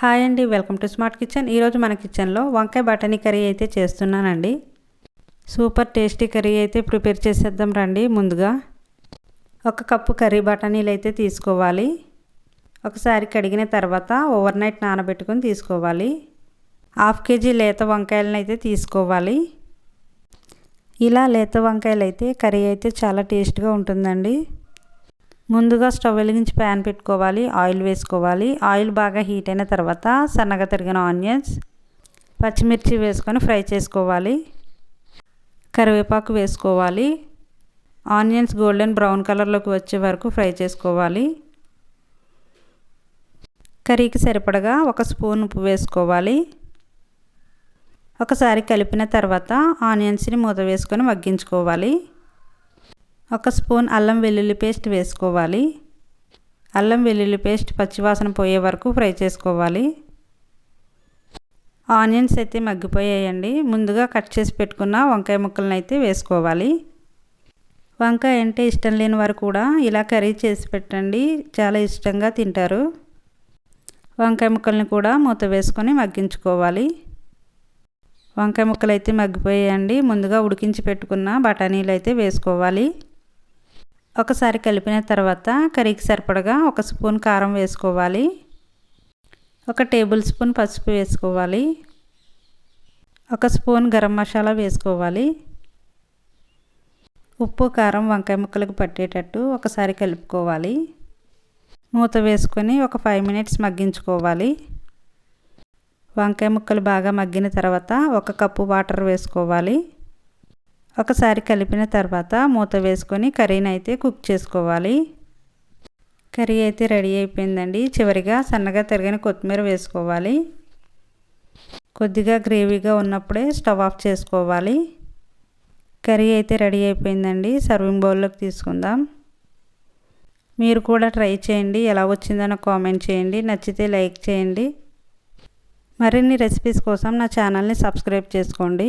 Hi అండి welcome to smart kitchen. ఈరోజు మన కిచెన్లో వంకాయ బటానీ కర్రీ అయితే చేస్తున్నానండి. సూపర్ టేస్టీ కర్రీ అయితే ప్రిపేర్ చేసేద్దాం రండి ముందుగా. ఒక కప్పు కర్రీ బఠానీలు అయితే తీసుకోవాలి. ఒకసారి కడిగిన తర్వాత ఓవర్ నైట్ నానబెట్టుకొని తీసుకోవాలి. హాఫ్ కేజీ లేత వంకాయలను అయితే తీసుకోవాలి. ఇలా లేత వంకాయలు అయితే కర్రీ అయితే చాలా టేస్ట్గా ఉంటుందండి. ముందుగా స్టవ్ వెలిగించి ప్యాన్ పెట్టుకోవాలి ఆయిల్ వేసుకోవాలి. ఆయిల్ బాగా హీట్ అయిన తర్వాత సన్నగా తరిగిన ఆనియన్స్ పచ్చిమిర్చి వేసుకొని ఫ్రై చేసుకోవాలి. కరివేపాకు వేసుకోవాలి. ఆనియన్స్ గోల్డెన్ బ్రౌన్ కలర్లోకి వచ్చే వరకు ఫ్రై చేసుకోవాలి. కర్రీకి సరిపడగా ఒక స్పూన్ ఉప్పు వేసుకోవాలి. ఒకసారి కలిపిన తర్వాత ఆనియన్స్ని మూత వేసుకొని మగ్గించుకోవాలి. ఒక స్పూన్ అల్లం వెల్లుల్లి పేస్ట్ వేసుకోవాలి. అల్లం వెల్లుల్లి పేస్ట్ పచ్చివాసన పోయే వరకు ఫ్రై చేసుకోవాలి. ఆనియన్స్ అయితే మగ్గిపోయాయండి. ముందుగా కట్ చేసి పెట్టుకున్న వంకాయ ముక్కలను అయితే వేసుకోవాలి. వంకాయ అంటే ఇష్టం లేని వారు కూడా ఇలా కర్రీ చేసి పెట్టండి. చాలా ఇష్టంగా తింటారు. వంకాయ ముక్కల్ని కూడా మూత వేసుకొని మగ్గించుకోవాలి. వంకాయ ముక్కలు అయితే మగ్గిపోయాయండి. ముందుగా ఉడికించి పెట్టుకున్న బఠానీలు అయితే వేసుకోవాలి. ఒకసారి కలిపిన తర్వాత కర్రీకి సరిపడగా ఒక స్పూన్ కారం వేసుకోవాలి. ఒక టేబుల్ స్పూన్ పసుపు వేసుకోవాలి. ఒక స్పూన్ గరం మసాలా వేసుకోవాలి. ఉప్పు కారం వంకాయ ముక్కలకు పట్టేటట్టు ఒకసారి కలుపుకోవాలి. మూత వేసుకొని ఒక ఫైవ్ మినిట్స్ మగ్గించుకోవాలి. వంకాయ ముక్కలు బాగా మగ్గిన తర్వాత ఒక కప్పు వాటర్ వేసుకోవాలి. ఒకసారి కలిపిన తర్వాత మూత వేసుకొని కర్రీని అయితే కుక్ చేసుకోవాలి. కర్రీ అయితే రెడీ అయిపోయిందండి. చివరిగా సన్నగా తరిగిన కొత్తిమీర వేసుకోవాలి. కొద్దిగా గ్రేవీగా ఉన్నప్పుడే స్టవ్ ఆఫ్ చేసుకోవాలి. కర్రీ అయితే రెడీ అయిపోయిందండి. సర్వింగ్ బౌల్లోకి తీసుకుందాం. మీరు కూడా ట్రై చేయండి. ఎలా వచ్చిందనో కామెంట్ చేయండి. నచ్చితే లైక్ చేయండి. మరిన్ని రెసిపీస్ కోసం నా ఛానల్ని సబ్స్క్రైబ్ చేసుకోండి.